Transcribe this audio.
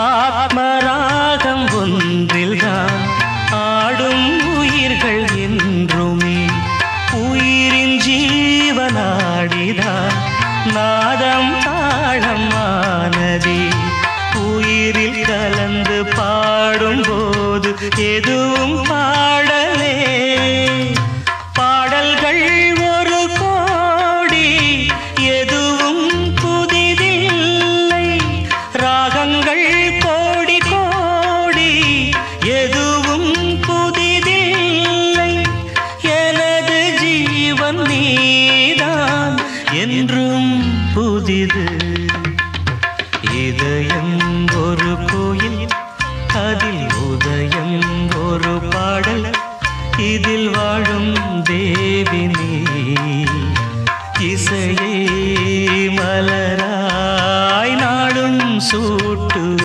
ஆத்மராகம் ஒன்றில்தான் ஆடும் உயிர்கள் என்றுமே. உயிரின் ஜீவனாடிதான் நாதம் தாளம் உயிரில் கலந்து பாடும்போது எதுவும் பாட என்றும் புதிது. இதயம் ஒரு கோயில் அதில் உதயம் ஒரு பாடல். இதில் வாழும் தேவினி இசையே மலராய் நாடும் சூட்டு.